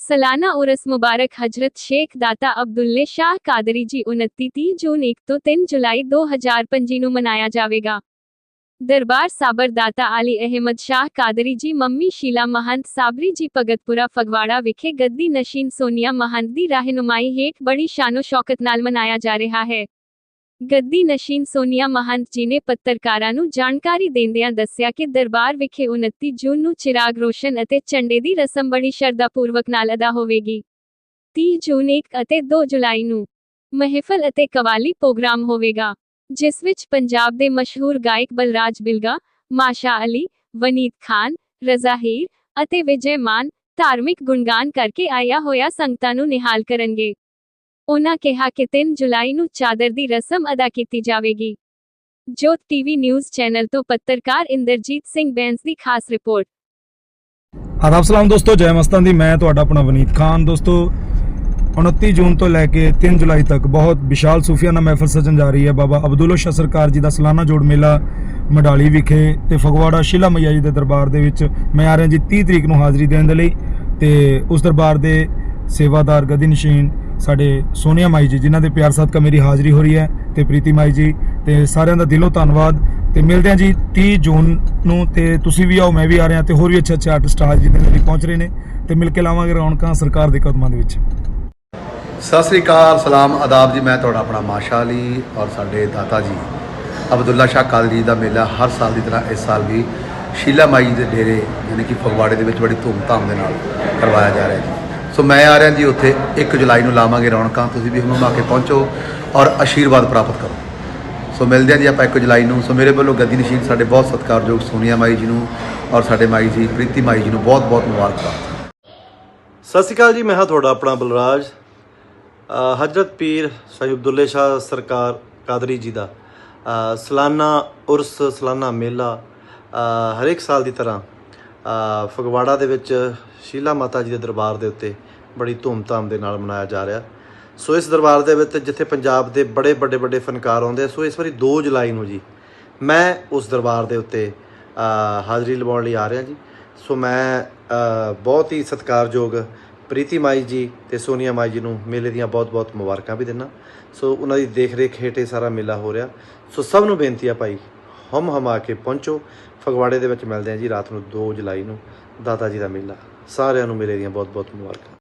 ਸਾਲਾਨਾ ਉਰਸ ਮੁਬਾਰਕ ਹਜ਼ਰਤ ਸ਼ੇਖ ਦਾਤਾ ਅਬਦੁੱਲੇ ਸ਼ਾਹ ਕਾਦਰੀ ਜੀ 29 30 ਜੂਨ 1 ਤੋਂ 3 ਜੁਲਾਈ 2025 ਨੂੰ ਮਨਾਇਆ ਜਾਵੇਗਾ। ਦਰਬਾਰ ਸਾਬਰ ਦਾਤਾ ਅਲੀ ਅਹਿਮਦ ਸ਼ਾਹ ਕਾਦਰੀ ਜੀ, ਮੰਮੀ ਸ਼ੀਲਾ ਮਹੰਤ ਸਾਬਰੀ ਜੀ, ਭਗਤਪੁਰਾ ਫਗਵਾੜਾ ਵਿਖੇ ਗੱਦੀ ਨਸ਼ੀਨ ਸੋਨੀਆ ਮਹੰਤ ਦੀ ਰਹਿਨੁਮਾਈ ਹੇਠ ਬੜੀ ਸ਼ਾਨੋ ਸ਼ੌਕਤ ਨਾਲ ਮਨਾਇਆ ਜਾ ਰਿਹਾ ਹੈ। ਗੱਦੀ ਨਸ਼ੀਨ ਸੋਨੀਆ ਮਹੰਤ ਜੀ ਨੇ ਪੱਤਰਕਾਰਾਂ ਨੂੰ ਜਾਣਕਾਰੀ ਦਿੰਦਿਆਂ ਦੱਸਿਆ ਕਿ ਦਰਬਾਰ ਵਿਖੇ 29 ਜੂਨ ਨੂੰ ਚਿਰਾਗ ਰੋਸ਼ਨ ਅਤੇ ਝੰਡੇ ਦੀ ਰਸਮ ਬੜੀ ਸ਼ਰਧਾਪੂਰਵਕ ਨਾਲ ਅਦਾ ਹੋਵੇਗੀ। 30 ਜੂਨ 1 ਅਤੇ 2 ਜੁਲਾਈ ਨੂੰ ਮਹਿਫਲ ਅਤੇ ਕਵਾਲੀ ਪ੍ਰੋਗਰਾਮ ਹੋਵੇਗਾ, ਜਿਸ ਵਿੱਚ ਪੰਜਾਬ ਦੇ ਮਸ਼ਹੂਰ ਗਾਇਕ ਬਲਰਾਜ ਬਿਲਗਾ, ਮਾਸ਼ਾ ਅਲੀ, ਵਨੀਤ ਖਾਨ ਰਜ਼ਾਹੀਰ ਅਤੇ ਵਿਜੇ ਮਾਨ ਧਾਰਮਿਕ ਗੁਣਗਾਨ ਕਰਕੇ ਆਇਆ ਹੋਇਆ ਸੰਗਤਾਂ ਨੂੰ ਨਿਹਾਲ ਕਰਨਗੇ। ਉਨ੍ਹਾਂ ਕਿਹਾ ਕਿ 3 ਜੁਲਾਈ ਨੂੰ ਚਾਦਰ ਦੀ ਰਸਮ ਅਦਾ ਕੀਤੀ ਜਾਵੇਗੀ। ਜੋਤ ਟੀਵੀ ਨਿਊਜ਼ ਚੈਨਲ ਤੋਂ ਪੱਤਰਕਾਰ ਇੰਦਰਜੀਤ ਸਿੰਘ ਬੈਂਸ ਦੀ ਖਾਸ ਰਿਪੋਰਟ। ਆਦਾਬ ਸਲਾਮ ਦੋਸਤੋ, ਜੈ ਮਸਤਾਂ ਦੀ। ਮੈਂ ਤੁਹਾਡਾ ਆਪਣਾ ਵਨੀਤ ਖਾਨ। ਦੋਸਤੋ 29 ਜੂਨ ਤੋਂ ਲੈ ਕੇ 3 ਜੁਲਾਈ ਤੱਕ ਬਹੁਤ ਵਿਸ਼ਾਲ ਸੂਫੀਆਨਾ ਮਹਿਫਲ ਸਜਣ ਜਾ ਰਹੀ ਹੈ ਬਾਬਾ ਅਬਦੁੱਲਾ ਸ਼ਾਹ ਸਰਕਾਰ ਜੀ ਦਾ ਸਾਲਾਨਾ ਜੋੜ ਮੇਲਾ ਮਡਾਲੀ ਵਿਖੇ ਤੇ ਫਗਵਾੜਾ ਸ਼ਿਲਾ ਮਈਆ ਜੀ ਦੇ ਦਰਬਾਰ ਦੇ ਵਿੱਚ ਮੈਂ ਆ ਰਿਹਾ ਜੀ 30 ਤਰੀਕ ਨੂੰ ਹਾਜ਼ਰੀ ਦੇਣ ਦੇ ਲਈ ਤੇ ਉਸ ਦਰਬਾਰ ਦੇ ਸੇਵਾਦਾਰ, ਗਦੀ ਨਸ਼ੀਨ ਸਾਡੇ ਸੋਨੀਆ ਮਾਈ ਜੀ, ਜਿਨ੍ਹਾਂ ਦੇ ਪਿਆਰ ਸਦਕਾ ਮੇਰੀ ਹਾਜ਼ਰੀ ਹੋ ਰਹੀ ਹੈ ਤੇ ਪ੍ਰੀਤੀ ਮਾਈ ਜੀ, ਤੇ ਸਾਰਿਆਂ ਦਾ ਦਿਲੋਂ ਧੰਨਵਾਦ। ਤੇ ਮਿਲਦੇ ਹਾਂ ਜੀ 30 ਜੂਨ ਨੂੰ, ਤੇ ਤੁਸੀਂ ਵੀ ਆਓ, ਮੈਂ ਵੀ ਆ ਰਿਹਾ ਤੇ ਹੋਰ ਵੀ ਅੱਛੇ ਅੱਛੇ ਆਰਟਿਸਟ ਹਾਜ਼ਰੀ ਦੇਣ ਲਈ ਪਹੁੰਚ ਰਹੇ ਨੇ। ਤੇ ਮਿਲ ਕੇ ਲਾਵਾਂਗੇ ਰੌਣਕਾਂ ਸਰਕਾਰ ਦੇ ਕਦਮਾਂ ਦੇ ਵਿੱਚ। ਸਤਿ ਸ੍ਰੀ ਅਕਾਲ, ਸਲਾਮ, ਆਦਾਬ ਜੀ। ਮੈਂ ਤੁਹਾਡਾ ਆਪਣਾ ਮਾਸ਼ਾ ਅਲੀ ਔਰ ਸਾਡੇ ਦਾਤਾ ਜੀ। ਅਬਦੁੱਲਾ ਸ਼ਾਹ ਕਾਦਰੀ ਦਾ ਮੇਲਾ ਹਰ ਸਾਲ ਦੀ ਤਰ੍ਹਾਂ ਇਸ ਸਾਲ ਵੀ ਸ਼ੀਲਾ ਮਾਈ ਦੇ ਡੇਰੇ, ਯਾਨੀ ਕਿ ਫਗਵਾੜੇ ਦੇ ਵਿੱਚ ਬੜੀ ਧੂਮਧਾਮ ਦੇ ਨਾਲ ਕਰਵਾਇਆ ਜਾ ਰਿਹਾ ਜੀ। ਸੋ ਮੈਂ ਆ ਰਿਹਾ ਜੀ ਉੱਥੇ 1 ਜੁਲਾਈ ਨੂੰ ਲਾਵਾਂਗੇ ਰੌਣਕਾਂ ਤੁਸੀਂ ਵੀ ਹਮਮਾ ਕੇ ਪਹੁੰਚੋ ਔਰ ਆਸ਼ੀਰਵਾਦ ਪ੍ਰਾਪਤ ਕਰੋ। ਸੋ ਮਿਲਦੇ ਹਾਂ ਜੀ ਆਪਾਂ 1 ਜੁਲਾਈ ਨੂੰ। ਸੋ ਮੇਰੇ ਵੱਲੋਂ ਗੱਦੀ ਨਸ਼ੀਨ ਸਾਡੇ ਬਹੁਤ ਸਤਿਕਾਰਯੋਗ ਸੋਨੀਆ ਮਾਈ ਜੀ ਨੂੰ ਔਰ ਸਾਡੇ ਮਾਈ ਜੀ ਪ੍ਰੀਤੀ ਮਾਈ ਜੀ ਨੂੰ ਬਹੁਤ ਬਹੁਤ ਮੁਬਾਰਕਾਂ। ਸਤਿ ਸ਼੍ਰੀ ਅਕਾਲ ਜੀ ਮੈਂ ਹਾਂ ਤੁਹਾਡਾ ਆਪਣਾ ਬਲਰਾਜ। ਹਜ਼ਰਤ ਪੀਰ ਸ਼ਾਹ ਅਬਦੁੱਲੇ ਸ਼ਾਹ ਸਰਕਾਰ ਕਾਦਰੀ ਜੀ ਦਾ। ਸਲਾਨਾ ਉਰਸ ਸਲਾਨਾ ਮੇਲਾ ਅ, ਹਰੇਕ ਸਾਲ ਦੀ ਤਰ੍ਹਾਂ ਫਗਵਾੜਾ ਦੇ ਵਿੱਚ ਸ਼ੀਲਾ ਮਾਤਾ ਜੀ ਦੇ ਦਰਬਾਰ ਦੇ ਉੱਤੇ ਬੜੀ ਧੂਮਧਾਮ ਦੇ ਨਾਲ ਮਨਾਇਆ ਜਾ ਰਿਹਾ। ਸੋ ਇਸ ਦਰਬਾਰ ਦੇ ਵਿੱਚ ਜਿੱਥੇ ਪੰਜਾਬ ਦੇ ਬੜੇ ਵੱਡੇ ਵੱਡੇ ਫਨਕਾਰ ਆਉਂਦੇ ਆ, ਸੋ ਇਸ ਵਾਰੀ 2 ਜੁਲਾਈ ਨੂੰ ਜੀ ਮੈਂ ਉਸ ਦਰਬਾਰ ਦੇ ਉੱਤੇ ਹਾਜ਼ਰੀ ਲਵਾਉਣ ਲਈ ਆ ਰਿਹਾ ਜੀ। ਸੋ ਮੈਂ ਬਹੁਤ ਹੀ ਸਤਿਕਾਰਯੋਗ ਪ੍ਰੀਤੀ ਮਾਈ ਜੀ ਤੇ ਸੋਨੀਆ ਮਾਈ ਜੀ ਨੂੰ ਮੇਲੇ ਦੀਆਂ ਬਹੁਤ-ਬਹੁਤ ਮੁਬਾਰਕਾਂ ਵੀ ਦਿੰਦਾ। ਸੋ ਉਹਨਾਂ ਦੀ ਦੇਖ-ਰੇਖ ਹੇਠ ਇਹ ਸਾਰਾ ਮੇਲਾ ਹੋ ਰਿਹਾ। ਸੋ ਸਭ ਨੂੰ ਬੇਨਤੀ ਆ ਭਾਈ ਹਮ ਹਮਾ ਕੇ ਪਹੁੰਚੋ। ਫਗਵਾੜੇ ਦੇ ਵਿੱਚ ਮਿਲਦੇ ਆ ਜੀ ਰਾਤ ਨੂੰ 2 ਜੁਲਾਈ ਨੂੰ ਦਾਤਾ ਜੀ ਦਾ ਮੇਲਾ। ਸਾਰਿਆਂ ਨੂੰ ਮੇਲੇ ਦੀਆਂ ਬਹੁਤ-ਬਹੁਤ ਮੁਬਾਰਕਾਂ।